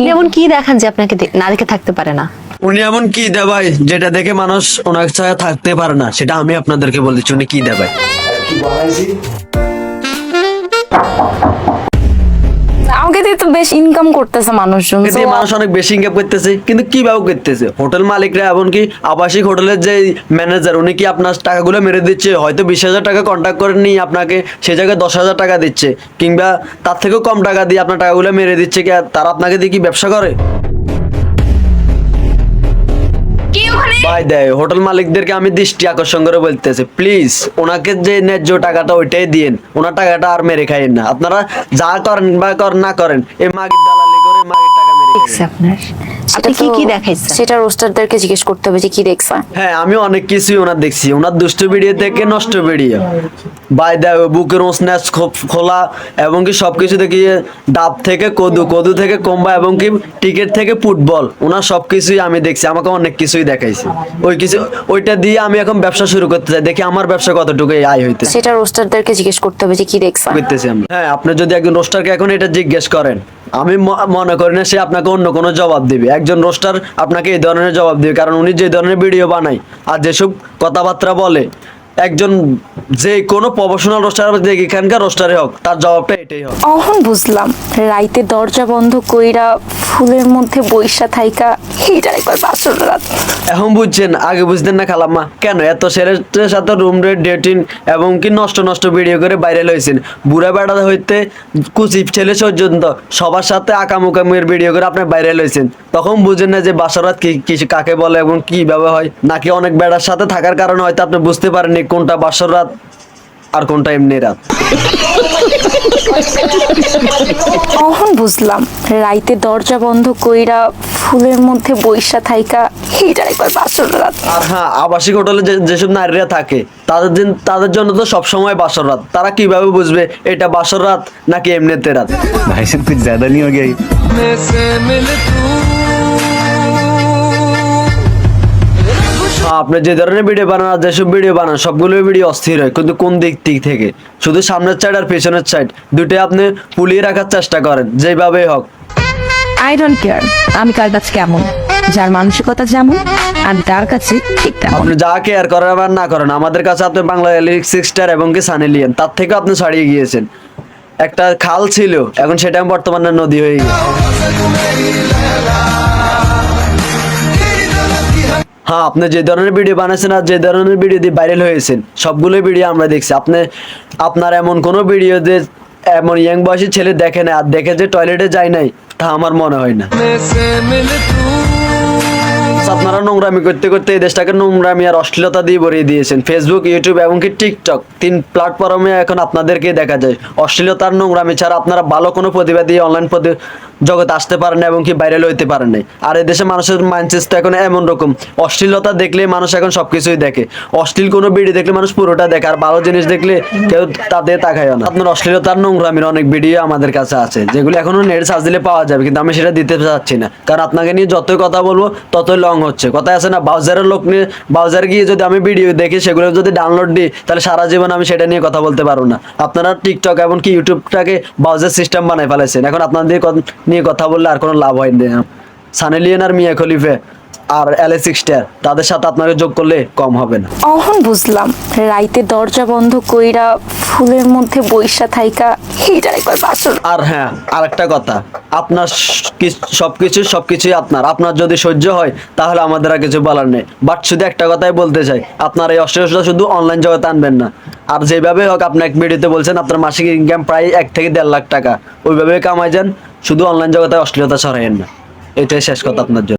যেমন কি দেখান যে আপনাকে না দেখে থাকতে পারে না? উনি এমন কি দেয় যেটা দেখে মানুষ ওনার ছাড়া থাকতে পারে না? সেটা আমি আপনাদেরকে বলতেছি উনি কি দেয় ভাই দিয়ে তো বেশ ইনকাম করতেছে মানুষজন এতে মানুষ অনেক বেশি ইনকাম করতেছে। কিন্তু কীভাবে করতেছে? হোটেল মালিকরা এমনকি আবাসিক হোটেলের যে ম্যানেজার উনি কি আপনার টাকাগুলো মেরে দিচ্ছে? হয়তো বিশ হাজার টাকা কন্ট্যাক্ট করে নিয়ে আপনাকে সে জায়গায় দশ হাজার টাকা দিচ্ছে। কিংবা তার থেকেও কম টাকা দিয়ে আপনার টাকাগুলো মেরে দিচ্ছে কি আর তারা আপনাকে দিয়ে কি ব্যবসা করে? ভাই দেয় হোটেল মালিকদেরকে আমি দৃষ্টি আকর্ষণ করে বলতেছি প্লিজ ওনাকে যে ন্যায্য টাকাটা ওইটাই দিয়েন। ওনার টাকাটা আর মেরে খাইয়েন না। আপনারা যা করেন বা কর না করেন, এই মাগের দালালি করে মাগের টাকা মেরে। আপনার। আপনি কি কি দেখাইছেন? সেটা রোস্টারদেরকে জিজ্ঞেস করতে হবে যে কি দেখছে। হ্যাঁ আমি অনেক কিছুই ওনার দেখছি। ওনার দুষ্ট ভিডিও থেকে নষ্ট ভিডিও বাই দেয় বুকের স্ন্যাচ খোলা এবং কি সবকিছু দেখি ডাব থেকে কদু কদু থেকে কম্বা এবং কি টিকিট থেকে ফুটবল। ওনার সবকিছুই আমি দেখছি। আমাকে অনেক কিছুই দেখাইছে। ওই কিছু ওইটা দিয়ে আমি এখন ব্যবসা শুরু করতে চাই। দেখি আমার ব্যবসা কতটুকু আয় হইতে সেটা রোস্টারদেরকে জিজ্ঞেস করতে হবে যে কি দেখছে। করতেছি আমরা। হ্যাঁ আপনি যদি একজন রোস্টারকে এখন এটা জিজ্ঞেস করেন আমি মনে করি না সে আপনাকে অন্য কোনো জবাব দিবে। একজন রোস্টার আপনাকে এই ধরনের জবাব দিবে, কারণ উনি যে ধরনের ভিডিও বানায় আর যেসব কথাবার্তা বলে একজন যে কোনো প্রফেশনাল রোস্টার যে এখানকার রোস্টারে হোক তার জবাবটা এটাই হবে। অহন বুঝলাম। রাইতে দরজা বন্ধ কইরা ফুলের মধ্যে বৈশা থাইকা এইটার একবার বাসর রাত। এখন বুঝছেন আগে বুঝতেন না খালাম্মা। কেন? এত ছেলের সাথে রুম রেট ডেটিং এবং কি নষ্ট নষ্ট ভিডিও করে বাইরে লইছেন বুড়া বেড়া হইতে কুচি ছেলে পর্যন্ত সবার সাথে আকামুকামের ভিডিও করে আপনি বাইরে লইছেন তখন বুঝেন না যে বাসরাত কি কি কাকে বলে এবং কীভাবে হয়। নাকি অনেক বেড়ার সাথে থাকার কারণে হয়তো আপনি বুঝতে পারেননি কোনটা বাসর রাত আর কোনটা এমনি রাত। তখন বুঝলাম রাইতে দরজা বন্ধ কইরা ফুলের মধ্যে বৈশা থাইকা এইটা একবার বাসর রাত। আর হ্যাঁ আবাসিক হোটেলে যে যেসব নারীরা থাকে তাদের দিন তাদের জন্য তো সব সময় বাসর রাত। তারা কীভাবে বুঝবে এটা বাসর রাত নাকি এমনিতে রাত? ভাই সব কিছু জ্যাদা নিয়ে গেই। আপনি যে ধরনের ভিডিও বানান আর যেসব ভিডিও বানান সবগুলো ভিডিও অস্থির হয়। কিন্তু কোন দিক দিক থেকে? শুধু সামনের সাইড আর পেছনের সাইড দুটোই আপনি পুলিয়ে রাখার চেষ্টা করেন যেভাবেই হোক। আই ডোন্ট কেয়ার আমি কার কাছে কেমন। যার মানসিকতা যেমন আমি তার কাছে ঠিক তেমন। আপনি যা কেয়ার করেন আবার না করেন আমাদের কাছে আপনি বাংলা সিক্স স্টার এবং কি সানি লিয়েন তার থেকে আপনি ছাড়িয়ে গিয়েছেন। একটা খাল ছিল এখন সেটা বর্তমানে নদী হয়ে গেছে হ্যাঁ আপনি যে ধরনের ভিডিও বানাচ্ছেন আর যে ধরনের ভিডিও দিয়ে ভাইরাল হয়েছেন, সবগুলোই ভিডিও আমরা দেখছি। আপনি, আপনার এমন কোনো ভিডিও যে এমন ইয়াং বয়সী ছেলে দেখে না আর দেখে যে টয়লেটে যায় নাই, তা আমার মনে হয় না। আপনারা নোংরামি করতে করতে এই দেশটাকে নোংরামি আর অশ্লীলতা দিয়ে ভরিয়ে দিয়েছেন। ফেসবুক ইউটিউব এবং কি টিকটক তিন প্ল্যাটফর্মে এখন আপনাদেরকে দেখা যায়। অশ্লীলতার নোংরামি ছাড়া আপনারা ভালো কোনো প্রতিভা দিয়ে অনলাইন জগতে আসতে পারেন না এবং কি ভাইরাল হইতে পারেন নাই। আর এই দেশে মানুষের মাইন্ডসেট এখন এমন রকম। অশ্লীলতা দেখলে মানুষ এখন সবকিছুই দেখে। অশ্লীল কোনো ভিডিও দেখলে মানুষ পুরোটা দেখে। আর ভালো জিনিস দেখলে কেউ তাদের তাকায় না। আপনার অশ্লীলতার নোংরামির অনেক ভিডিও আমাদের কাছে আছে। যেগুলো এখনও নেট সার্চ দিলে পাওয়া যাবে। কিন্তু আমি সেটা দিতে চাচ্ছি না। কারণ আপনাকে নিয়ে যতই কথা বলব, ততই লং হচ্ছে। কথা আছে না, বাউজারের লোক নিয়ে, বাউজার গিয়ে যদি আমি ভিডিও দেখি, সেগুলো যদি ডাউনলোড দিই, তাহলে সারা জীবন আমি সেটা নিয়ে কথা বলতে পারব না। আপনারা টিকটক এবং কি ইউটিউবটাকে ব্রাউজার সিস্টেম বানাই ফেলেছেন। এখন আপনাদের নিয়ে কথা বললে আর কোনো লাভ হয় না। লিওন আর মিয়া খলিফে আর এলএ সিক্সটার তাদের সাথে আপনাকে যোগ করলে কম হবে না। অহন বুঝলাম রাইতে দরজা বন্ধ কইরা ফুলের মধ্যে বৈশা থাইকা এইটার একবার আর হ্যাঁ আরেকটা কথা আপনার সবকিছু সবকিছুই আপনার। আপনার যদি সহ্য হয় তাহলে আমাদের আর কিছু বলার নেই। বাট শুধু একটা কথাই বলতে চাই আপনার এই অশ্লীলতা শুধু অনলাইন জগতে আনবেন না। আর যেভাবে হোক আপনি এক ভিডিওতে বলছেন আপনার মাসিক ইনকাম প্রায় এক থেকে দেড় লাখ টাকা। ওইভাবে কামাই যান শুধু অনলাইন জগতে অশ্লীলতা ছড়াইয়েন না। এটাই শেষ কথা আপনার জন্য।